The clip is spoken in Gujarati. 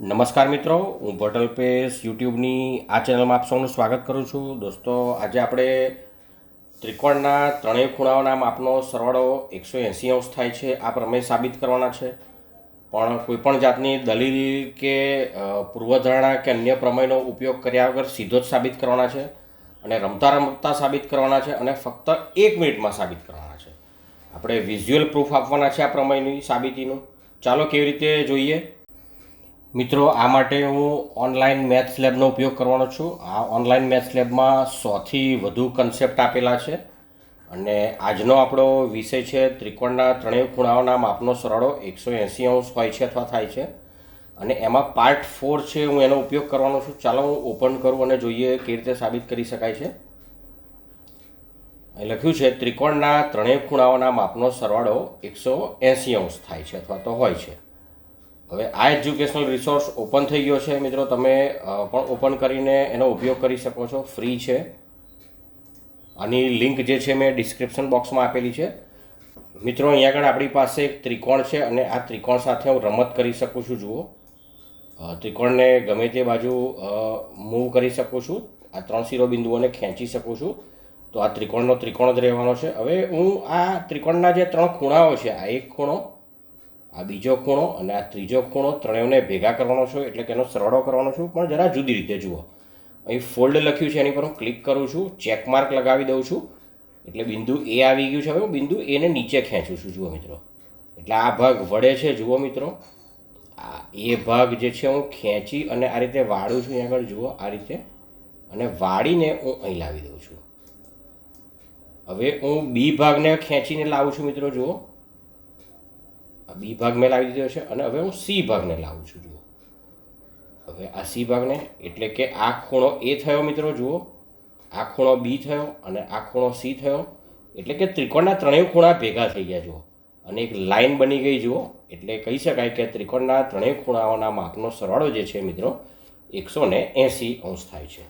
નમસ્કાર મિત્રો, હું ભટલ પેસ યુટ્યુબની આ ચેનલમાં આપ સૌનું સ્વાગત કરું છું. દોસ્તો, આજે આપણે ત્રિકોણના ત્રણેય ખૂણાઓના માપનો સરવાળો એકસો એંસી અંશ થાય છે, આ પ્રમેય સાબિત કરવાના છે. પણ કોઈપણ જાતની દલીલ કે પૂર્વધારણા કે અન્ય પ્રમેયનો ઉપયોગ કર્યા વગર સીધો જ સાબિત કરવાના છે અને રમતા રમતા સાબિત કરવાના છે અને ફક્ત એક મિનિટમાં સાબિત કરવાના છે. આપણે વિઝ્યુઅલ પ્રૂફ આપવાના છે આ પ્રમેયની સાબિતીનું. ચાલો કેવી રીતે જોઈએ? મિત્રો, આ માટે હું ઓનલાઈન મેથ્સ લેબનો ઉપયોગ કરવાનો છું. આ ઓનલાઈન મેથ્સ લેબમાં સોથી વધુ કન્સેપ્ટ આપેલા છે અને આજનો આપણો વિષય છે ત્રિકોણના ત્રણેય ખૂણાઓના માપનો સરવાળો. એકસો એંસી અંશ હોય છે અથવા થાય છે. અને એમાં પાર્ટ ફોર છે હું એનો ઉપયોગ કરવાનો છું. ચાલો હું ઓપન કરું અને જોઈએ કેવી રીતે સાબિત કરી શકાય છે. અહીં લખ્યું છે, ત્રિકોણના ત્રણેય ખૂણાઓના માપનો સરવાળો એકસો એંસી અંશ થાય છે અથવા તો હોય છે. હવે આ એજ્યુકેશનલ રિસોર્સ ઓપન થઈ ગયો છે મિત્રો. તમે પણ ઓપન કરીને એનો ઉપયોગ કરી શકો છો. ફ્રી છે. આની લિંક જે છે મેં ડિસ્ક્રિપ્શન બોક્સમાં આપેલી છે. મિત્રો અહીંયા આગળ આપણી પાસે એક ત્રિકોણ છે અને આ ત્રિકોણ સાથે હું રમત કરી શકું છું. જુઓ. ત્રિકોણને ગમે તે બાજુ મૂવ કરી શકું છું. આ ત્રણ શિરોબિંદુઓને ખેંચી શકું છું. તો આ ત્રિકોણનો ત્રિકોણ જ રહેવાનો છે. હવે હું આ ત્રિકોણના જે ત્રણ ખૂણાઓ છે, આ એક ખૂણો આ બીજો ખૂણો અને આ ત્રીજો ખૂણો ત્રણેયને ભેગા કરવાનો છું, એટલે કે એનો સરવાળો કરવાનો છું. પણ જરા જુદી રીતે જુઓ. અહીં ફોલ્ડ લખ્યું છે એની પર હું ક્લિક કરું છું ચેક માર્ક લગાવી દઉં છું. એટલે બિંદુ એ આવી ગયું છે. હવે હું બિંદુ એને નીચે ખેંચું છું, જુઓ મિત્રો. એટલે આ ભાગ વળે છે, જુઓ મિત્રો. આ એ ભાગ જે છે હું ખેંચી અને આ રીતે વાળું છું, અહીંયા આગળ જુઓ આ રીતે. અને વાળીને હું અહીં લાવી દઉં છું. હવે હું બી ભાગને ખેંચીને લાવું છું, મિત્રો, જુઓ. બી ભાગ મેં લાવી દીધો છે અને હવે હું સી ભાગને લાવું છું, જુઓ. હવે આ સી ભાગને, એટલે કે આ ખૂણો એ થયો મિત્રો, જુઓ. આ ખૂણો બી થયો અને આ ખૂણો સી થયો. એટલે કે ત્રિકોણના ત્રણેય ખૂણા ભેગા થઈ ગયા, જુઓ. અને એક લાઈન બની ગઈ, જુઓ. એટલે કહી શકાય કે ત્રિકોણના ત્રણેય ખૂણાઓના માપનો સરવાળો જે છે, મિત્રો, એકસો ને એંસી અંશ થાય છે.